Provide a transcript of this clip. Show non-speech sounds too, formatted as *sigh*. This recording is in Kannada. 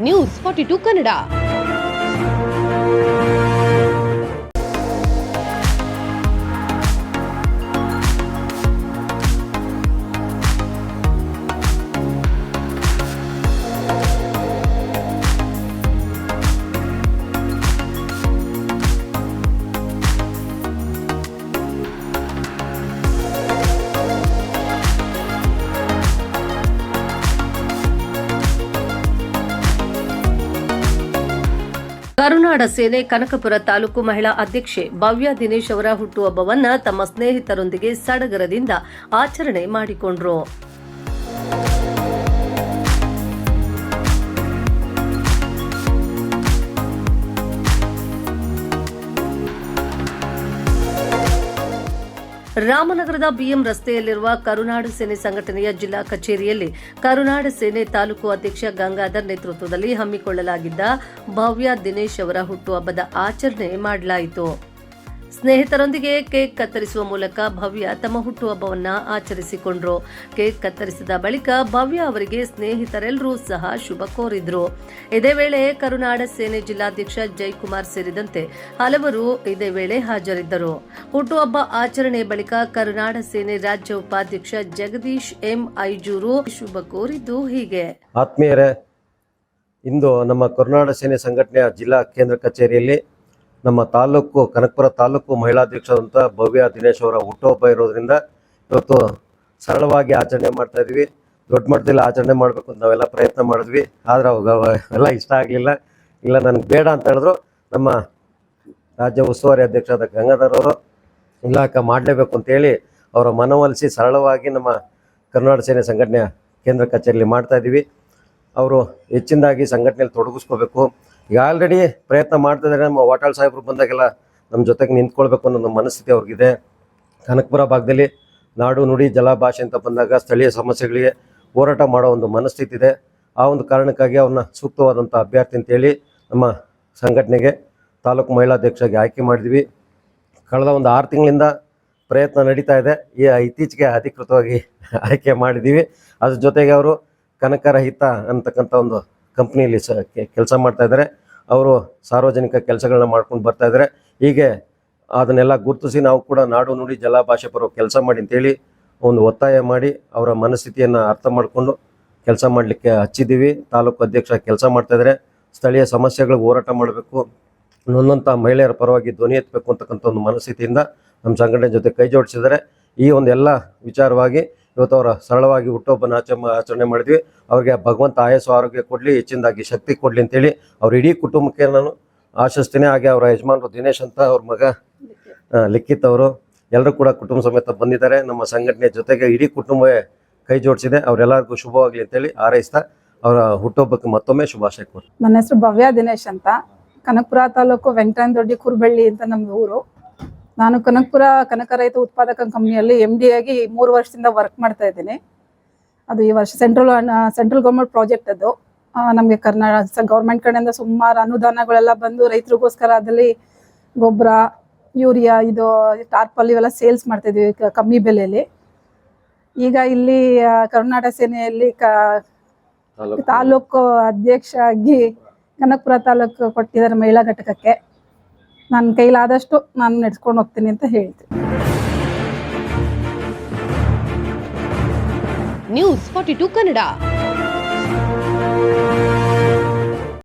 News forty two Kannada Karunada Sene Kanakapura taluk ಮಹಿಳಾ ಅಧ್ಯಕ್ಷೆ ಭವ್ಯ ದಿನೇಶ್ ಅವರ ಹುಟ್ಟುಹಬ್ಬವನ್ನ ತಮ್ಮ ಸ್ನೇಹಿತರೊಂದಿಗೆ ಸಡಗರದಿಂದ ಆಚರಣೆ ಮಾಡಿಕೊಂಡ್ರು. ರಾಮನಗರದ ಬಿಎಂ ರಸ್ತೆಯಲ್ಲಿರುವ ಕರುನಾಡು ಸೇನೆ ಸಂಘಟನೆಯ ಜಿಲ್ಲಾ ಕಚೇರಿಯಲ್ಲಿ ಕರುನಾಡು ಸೇನೆ ತಾಲೂಕು ಅಧ್ಯಕ್ಷ ಗಂಗಾಧರ್ ನೇತೃತ್ವದಲ್ಲಿ ಹಮ್ಮಿಕೊಳ್ಳಲಾಗಿದ್ದ ಭವ್ಯ ದಿನೇಶ್ ಅವರ ಹುಟ್ಟುಹಬ್ಬದ ಆಚರಣೆ ಮಾಡಲಾಯಿತು. ಸ್ನೇಹಿತರೊಂದಿಗೆ ಕೇಕ್ ಕತ್ತರಿಸುವ ಮೂಲಕ ಭವ್ಯ ತಮ್ಮ ಹುಟ್ಟುಹಬ್ಬವನ್ನ ಆಚರಿಸಿಕೊಂಡ್ರು. ಕೇಕ್ ಕತ್ತರಿಸಿದ ಬಳಿಕ ಭವ್ಯ ಅವರಿಗೆ ಸ್ನೇಹಿತರೆಲ್ಲರೂ ಸಹ ಶುಭ ಕೋರಿದ್ರು. ಇದೇ ವೇಳೆ ಕರುನಾಡ ಸೇನೆ ಜಿಲ್ಲಾಧ್ಯಕ್ಷ ಜಯಕುಮಾರ್ ಸೇರಿದಂತೆ ಹಲವರು ಇದೇ ವೇಳೆ ಹಾಜರಿದ್ದರು. ಹುಟ್ಟುಹಬ್ಬ ಆಚರಣೆ ಬಳಿಕ ಕರುನಾಡ ಸೇನೆ ರಾಜ್ಯ ಉಪಾಧ್ಯಕ್ಷ ಜಗದೀಶ್ ಎಂ ಐಜೂರು ಶುಭ ಕೋರಿದ್ದು ಹೀಗೆ. ಆತ್ಮೀಯರೇ, ಇಂದು ನಮ್ಮ ಕರುನಾಡ ಸೇನೆ ಸಂಘಟನೆಯ ಜಿಲ್ಲಾ ಕೇಂದ್ರ ಕಚೇರಿಯಲ್ಲಿ ನಮ್ಮ ತಾಲೂಕು, ಕನಕಪುರ ತಾಲೂಕು ಮಹಿಳಾಧ್ಯಕ್ಷರಾದಂಥ ಭವ್ಯ ದಿನೇಶ್ ಅವರ ಹುಟ್ಟುಹಬ್ಬ ಇರೋದ್ರಿಂದ ಇವತ್ತು ಸರಳವಾಗಿ ಆಚರಣೆ ಮಾಡ್ತಾ ಇದ್ವಿ. ದೊಡ್ಡ ಮಟ್ಟದಲ್ಲಿ ಆಚರಣೆ ಮಾಡಬೇಕು ಅಂತ ನಾವೆಲ್ಲ ಪ್ರಯತ್ನ ಮಾಡಿದ್ವಿ. ಆದ್ರೆ ಅವಾಗ ಅವ- ಎಲ್ಲ ಇಷ್ಟ ಆಗಲಿಲ್ಲ. ಇಲ್ಲ, ನನಗೆ ಬೇಡ ಅಂತ ಹೇಳಿದ್ರು. ನಮ್ಮ ರಾಜ್ಯ ಉಸ್ತುವಾರಿ ಅಧ್ಯಕ್ಷರಾದ ಗಂಗಾಧರ್ ಅವರು ಇಲಾಖೆ ಮಾಡಲೇಬೇಕು ಅಂತೇಳಿ ಅವರ ಮನವೊಲಿಸಿ ಸರಳವಾಗಿ ನಮ್ಮ ಕರ್ನಾಟಕ ಸೇನೆ ಸಂಘಟನೆಯ ಕೇಂದ್ರ ಕಚೇರಿಯಲ್ಲಿ ಮಾಡ್ತಾ ಇದ್ದೀವಿ. ಅವರು ಹೆಚ್ಚಿನದಾಗಿ ಸಂಘಟನೆಯಲ್ಲಿ ತೊಡಗಿಸ್ಕೋಬೇಕು. ಈಗ ಆಲ್ರೆಡಿ ಪ್ರಯತ್ನ ಮಾಡ್ತಿದ್ದಾರೆ ನಮ್ಮ ವಾಟಾಳ್ ಸಾಹೇಬರು ಬಂದಾಗೆಲ್ಲ ನಮ್ಮ ಜೊತೆಗೆ ನಿಂತ್ಕೊಳ್ಬೇಕು ಅನ್ನೋ ನಮ್ಮ ಮನಸ್ಥಿತಿ ಅವ್ರಿಗಿದೆ. ಕನಕಪುರ ಭಾಗದಲ್ಲಿ ನಾಡು ನುಡಿ ಜಲ ಭಾಷೆ ಅಂತ ಬಂದಾಗ ಸ್ಥಳೀಯ ಸಮಸ್ಯೆಗಳಿಗೆ ಹೋರಾಟ ಮಾಡೋ ಒಂದು ಮನಸ್ಥಿತಿ ಇದೆ. ಆ ಒಂದು ಕಾರಣಕ್ಕಾಗಿ ಅವ್ರನ್ನ ಸೂಕ್ತವಾದಂಥ ಅಭ್ಯರ್ಥಿ ಅಂತೇಳಿ ನಮ್ಮ ಸಂಘಟನೆಗೆ ತಾಲೂಕು ಮಹಿಳಾಧ್ಯಕ್ಷರಾಗಿ ಆಯ್ಕೆ ಮಾಡಿದ್ವಿ. ಕಳೆದ ಒಂದು ಆರು ತಿಂಗಳಿಂದ ಪ್ರಯತ್ನ ನಡೀತಾ ಇದೆ. ಈ ಇತ್ತೀಚೆಗೆ ಅಧಿಕೃತವಾಗಿ *laughs* ಆಯ್ಕೆ ಮಾಡಿದ್ದೀವಿ. ಅದ್ರ ಜೊತೆಗೆ ಅವರು ಕನಕರಹಿತ ಅಂತಕ್ಕಂಥ ಒಂದು ಕಂಪ್ನಿಯಲ್ಲಿ ಸ ಕೆಲಸ ಮಾಡ್ತಾ ಇದ್ದಾರೆ. ಅವರು ಸಾರ್ವಜನಿಕ ಕೆಲಸಗಳನ್ನ ಮಾಡ್ಕೊಂಡು ಬರ್ತಾ ಇದ್ದಾರೆ ಹೀಗೆ ಅದನ್ನೆಲ್ಲ ಗುರುತಿಸಿ ನಾವು ಕೂಡ ನಾಡು ನುಡಿ ಜಲ ಭಾಷೆ ಪರ ಕೆಲಸ ಮಾಡಿ ಅಂತೇಳಿ ಒಂದು ಒತ್ತಾಯ ಮಾಡಿ ಅವರ ಮನಸ್ಥಿತಿಯನ್ನು ಅರ್ಥ ಮಾಡಿಕೊಂಡು ಕೆಲಸ ಮಾಡಲಿಕ್ಕೆ ಹಚ್ಚಿದ್ದೀವಿ. ತಾಲೂಕು ಅಧ್ಯಕ್ಷ ಕೆಲಸ ಮಾಡ್ತಾ ಇದ್ದಾರೆ ಸ್ಥಳೀಯ ಸಮಸ್ಯೆಗಳಿಗೆ ಹೋರಾಟ ಮಾಡಬೇಕು. ನೊಂದಂಥ ಮಹಿಳೆಯರ ಪರವಾಗಿ ಧ್ವನಿ ಎತ್ತಬೇಕು ಅಂತಕ್ಕಂಥ ಒಂದು ಮನಸ್ಥಿತಿಯಿಂದ ನಮ್ಮ ಸಂಘಟನೆ ಜೊತೆ ಕೈ ಜೋಡಿಸಿದ್ದಾರೆ. ಈ ಒಂದು ಎಲ್ಲ ವಿಚಾರವಾಗಿ ಇವತ್ತು ಅವರ ಸರಳವಾಗಿ ಹುಟ್ಟುಹಬ್ಬನ ಆಚ ಆಚರಣೆ ಮಾಡಿದ್ವಿ. ಅವ್ರಿಗೆ ಭಗವಂತ ಆಯಸ್ಸು, ಆರೋಗ್ಯ ಕೊಡಲಿ, ಹೆಚ್ಚಿನದಾಗಿ ಶಕ್ತಿ ಕೊಡಲಿ ಅಂತೇಳಿ ಅವ್ರ ಇಡೀ ಕುಟುಂಬಕ್ಕೆ ನಾನು ಆಶಿಸ್ತೀನಿ. ಹಾಗೆ ಅವರ ಯಜಮಾನರು ದಿನೇಶ್ ಅಂತ ಅವ್ರ ಮಗ ಲಿಖಿತ್ ಅವರು ಎಲ್ಲರೂ ಕೂಡ ಕುಟುಂಬ ಸಮೇತ ಬಂದಿದ್ದಾರೆ. ನಮ್ಮ ಸಂಘಟನೆ ಜೊತೆಗೆ ಇಡೀ ಕುಟುಂಬವೇ ಕೈ ಜೋಡಿಸಿದೆ. ಅವರೆಲ್ಲರಿಗೂ ಶುಭವಾಗಲಿ ಅಂತೇಳಿ ಹಾರೈಸ್ತಾ ಅವರ ಹುಟ್ಟುಹಬ್ಬಕ್ಕೆ ಮತ್ತೊಮ್ಮೆ ಶುಭಾಶಯ ಕೊಡ್ತೀನಿ ನನ್ನ ಹೆಸರು ಭವ್ಯ ದಿನೇಶ್ ಅಂತ. ಕನಕಪುರ ತಾಲೂಕು ವೆಂಕಟನದೊಡ್ಡಿ ಕುರುಬಳ್ಳಿ ಅಂತ ನಮ್ಮ ಊರು. ನಾನು ಕನಕಪುರ ಕನಕ ರೈತ ಉತ್ಪಾದಕ ಕಂಪ್ನಿಯಲ್ಲಿ ಎಂ ಡಿ ಆಗಿ ಮೂರು ವರ್ಷದಿಂದ ವರ್ಕ್ ಮಾಡ್ತಾ ಇದ್ದೀನಿ. ಅದು ಈ ವರ್ಷ ಸೆಂಟ್ರಲ್ ಸೆಂಟ್ರಲ್ ಗೌರ್ಮೆಂಟ್ ಪ್ರಾಜೆಕ್ಟ್ ಅದು. ನಮಗೆ ಕರ್ನಾಟಕ ಗೌರ್ಮೆಂಟ್ ಕಡೆಯಿಂದ ಸುಮಾರು ಅನುದಾನಗಳೆಲ್ಲ ಬಂದು ರೈತರಿಗೋಸ್ಕರ ಅದರಲ್ಲಿ ಗೊಬ್ಬರ ಯೂರಿಯಾ ಇದು ಟಾರ್ಪಲ್ ಇವೆಲ್ಲ ಸೇಲ್ಸ್ ಮಾಡ್ತಾ ಇದೀವಿ ಕಮ್ಮಿ ಬೆಲೆಯಲ್ಲಿ. ಈಗ ಇಲ್ಲಿ ಕರ್ನಾಟಕ ಸೇನೆಯಲ್ಲಿ ಕ ತಾಲೂಕು ಅಧ್ಯಕ್ಷ ಆಗಿ ಕನಕಪುರ ತಾಲೂಕು ಕೊಟ್ಟಿದ್ದಾರೆ ಮಹಿಳಾ ಘಟಕಕ್ಕೆ. ನನ್ನ ಕೈಲಾದಷ್ಟು ನಾನು ನಡೆಸ್ಕೊಂಡು ಹೋಗ್ತೀನಿ ಅಂತ ಹೇಳ್ತೀನಿ. News forty two Kannada